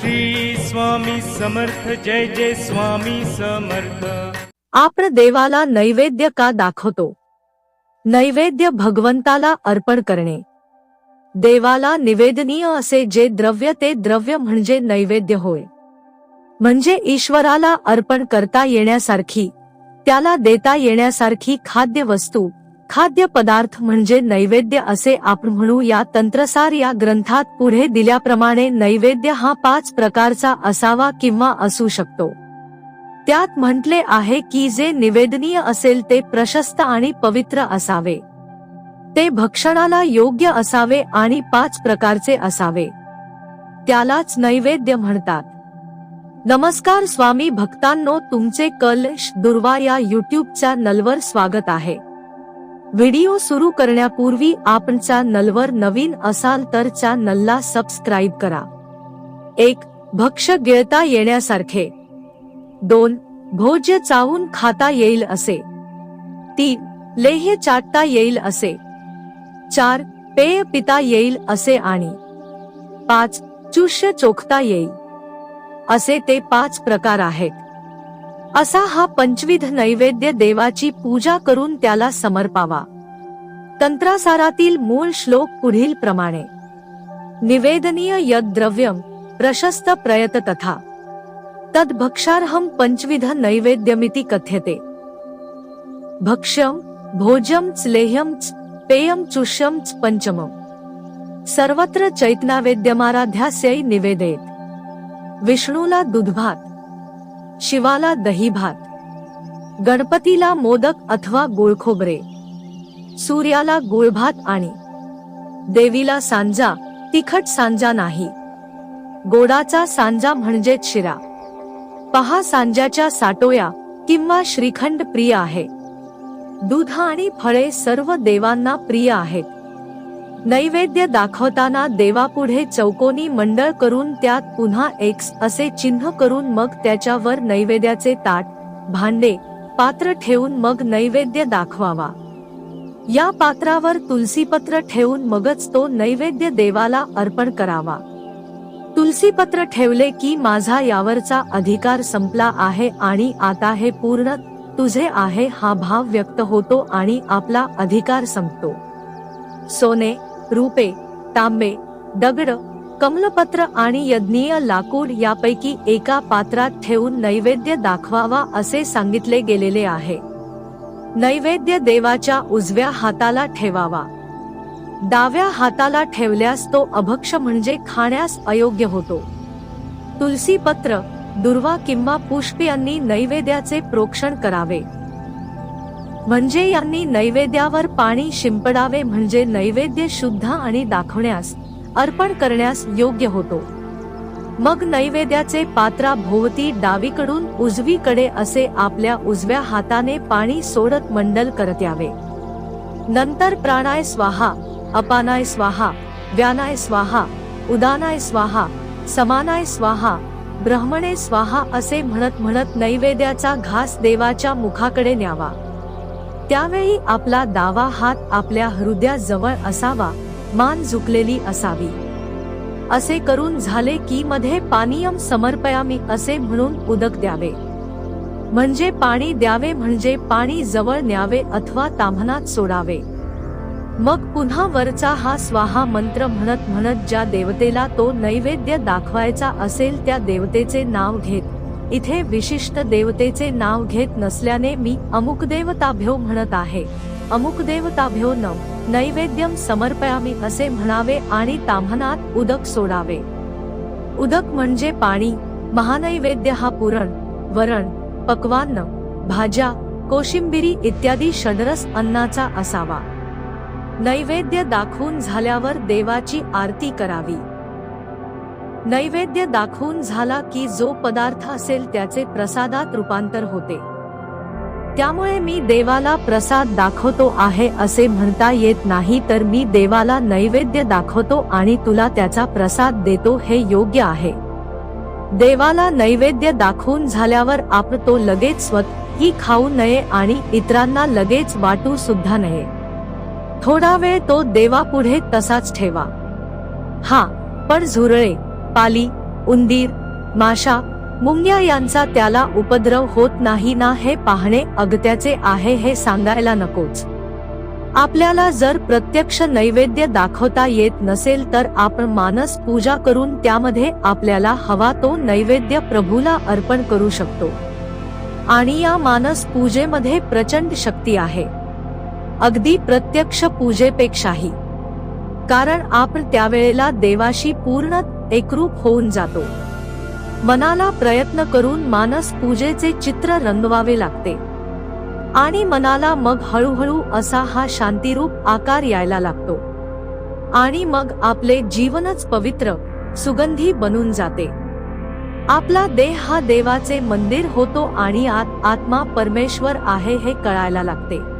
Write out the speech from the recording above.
श्री स्वामी समर्थ जय जय स्वामी समर्थ. आपण देवाला नैवेद्य का दाखवतो? नैवेद्य भगवंताला अर्पण करणे. देवाला निवेदनीय असे जे द्रव्य ते द्रव्य म्हणजे नैवेद्य होय. म्हणजे ईश्वराला अर्पण करता येण्यासारखी त्याला देता येण्यासारखी खाद्य वस्तू खाद्य पदार्थ म्हणजे नैवेद्य असे आपण म्हणू या तंत्रसार या ग्रंथात पुढे दिल्याप्रमाणे नैवेद्य हा पाच प्रकारचा असावा किंवा असू शकतो. त्यात म्हटले आहे की जे निवेदनीय असेल ते प्रशस्त आणि पवित्र असावे. ते भक्षणाला योग्य असावे आणि पाच प्रकारचे असावे. त्यालाच नैवेद्य म्हणतात. नमस्कार स्वामी भक्तांनो तुमचे कलश दुर्वा या युट्यूबच्या नलवर स्वागत आहे. व्हिडिओ सुरू करण्यापूर्वी आपण नलवर नवीन असाल तर नलला सबस्क्राईब करा. एक भक्ष गिळता येण्यासारखे. दोन भोज्य चावून खाता येईल असे. तीन लेह्य चाटता येईल असे. चार पेय पिता येईल असे आणि. पाच चुष्य चोखता येईल. असे ते पाच प्रकार आहेत. असा हा पंचविध नैवेद्य देवाची पूजा करून त्याला समर्पावा. तंत्रासारातील मूळ श्लोक पुढील प्रमाणे. निवेदनीय यद द्रव्यम प्रशस्त प्रयत तथा. तद्भक्षार्हम पंचविध नैवेद्यमिती कथ्यते. भक्ष्यम भोजम च लेह्यम च पेयम चुष्यम च पंचमम सर्वत्र चैतनावेद्यमाराध्यास्यै निवेदेत विष्णूला दुधभात. शिवाला दहीभात. गणपतीला मोदक अथवा गुळखोबरे. सूर्याला गुळभात आणि देवीला सांजा तिखट सांजा नाही. गोडाचा सांजा म्हणजे शिरा. पहा सांज्याच्या साटोया किंवा श्रीखंड प्रिय आहे. दूध आणि फळे सर्व देवांना प्रिय आहेत. नैवेद्य दाखवताना देवापुढे चौकोनी मंडळ करून त्यात पुन्हा एक्स असे चिन्ह करून मग त्याच्यावर नैवेद्याचे ताट भांडे पात्र ठेवून मग नैवेद्य दाखवावा. या पात्रावर तुलसीपत्र ठेवून मगच तो नैवेद्य देवाला अर्पण करावा. तुलसीपत्र ठेवले की माझा यावरचा अधिकार संपला आहे आणि आता हे पूर्ण तुझे आहे हा भाव व्यक्त होतो आणि आपला अधिकार संपतो. सोने रुपे तांबे दगड कमलपत्र आणि यज्ञीय लाकूड यापैकी एका पात्रात ठेवून नैवेद्य दाखवावा असे सांगितले गेलेले आहे. नैवेद्य देवाच्या उजव्या हाताला ठेवावा. डाव्या हाताला ठेवल्यास तो अभक्ष म्हणजे खाण्यास अयोग्य होतो. तुलसी पत्र दुर्वा किंवा पुष्प यांनी नैवेद्याचे प्रोक्षण करावे. म्हणजे यांनी नैवेद्यावर पाणी शिंपडावे म्हणजे नैवेद्य शुद्ध आणि दाखवण्यास अर्पण करण्यास योग्य होतो. मग नैवेद्याचे पात्रा भोवती डावीकडून उजवीकडे असे आपल्या उजव्या हाताने पाणी सोडत मंडल करत यावे. नंतर प्राणाय स्वाहा अपानाय स्वाहा व्यानाय स्वाहा उदानाय स्वाहा समानाय स्वाहा ब्रह्मणे स्वाहा असे म्हणत म्हणत नैवेद्याचा घास देवाच्या मुखाकडे न्यावा. त्यावेळी आपला दावा हात आपल्या हृदयाजवळ असावा मान झुकलेली असावी. असे करून झाले की मध्ये पानियम समर्पयामी असे म्हणून उदक द्यावे. म्हणजे पाणी द्यावे म्हणजे पाणी जवळ न्यावे अथवा ताम्हनात सोडावे. मग पुन्हा वरचा हा स्वाहा मंत्र म्हणत म्हणत ज्या देवतेला तो नैवेद्य दाखवायचा असेल त्या देवतेचे नाव घेत इथे विशिष्ट देवतेचे नाव घेत नसल्याने मी अमुक देवताभ्यो म्हणत आहे. अमुक देवताभ्यो न नैवेद्यम समर्पयामी असे म्हणावे आणि ताम्हनात उदक सोडावे. उदक म्हणजे पाणी महानैवेद्य हा पुरण वरण पक्वान्न भाज्या कोशिंबिरी इत्यादी षडरस अन्नाचा असावा. नैवेद्य दाखवून झाल्यावर देवाची आरती करावी. नैवेद्य दाखवून झाला की जो पदार्थ असेल त्याचे प्रसादात रूपांतर होते. त्यामुळे मी देवाला प्रसाद दाखवतो आहे असे म्हणता येत नाही तर मी देवाला नैवेद्य दाखवतो आणि तुला त्याचा प्रसाद देतो हे योग्य आहे. देवाला नैवेद्य दाखवून झाल्यावर आपण तो लगेच स्वतःही खाऊ नये आणि इतरांना लगेच वाटू सुद्धा नये. थोडा वेळ तो देवापुढे तसाच ठेवा. हा पण झुरळे पाली उंदीर माशा मुंग्या यांचा त्याला उपद्रव होत नाही ना हे पाहणे अगत्याचे आहे हे सांगायला नकोच. आपल्याला जर प्रत्यक्ष नैवेद्य दाखवता येत नसेल तर आपण मानस पूजा करून त्यामध्ये आपल्याला हवा तो नैवेद्य प्रभूला अर्पण करू शकतो. आणि या मानस पूजेमध्ये प्रचंड शक्ती आहे. अगदी प्रत्यक्ष पूजेपेक्षाही. कारण आपण त्यावेळेला देवाशी पूर्ण एकरूप होऊन जातो. मनाला प्रयत्न करून मानस पूजेचे चित्र रंगवावे लागते. आणि मनाला मग हळूहळू असा हा शांतिरूप आकार यायला लागतो. आणि मग आपले जीवनच पवित्र सुगंधी बनून जाते. आपला देह हा देवाचे मंदिर होतो आणि आत आत्मा परमेश्वर आहे हे कळायला लागते.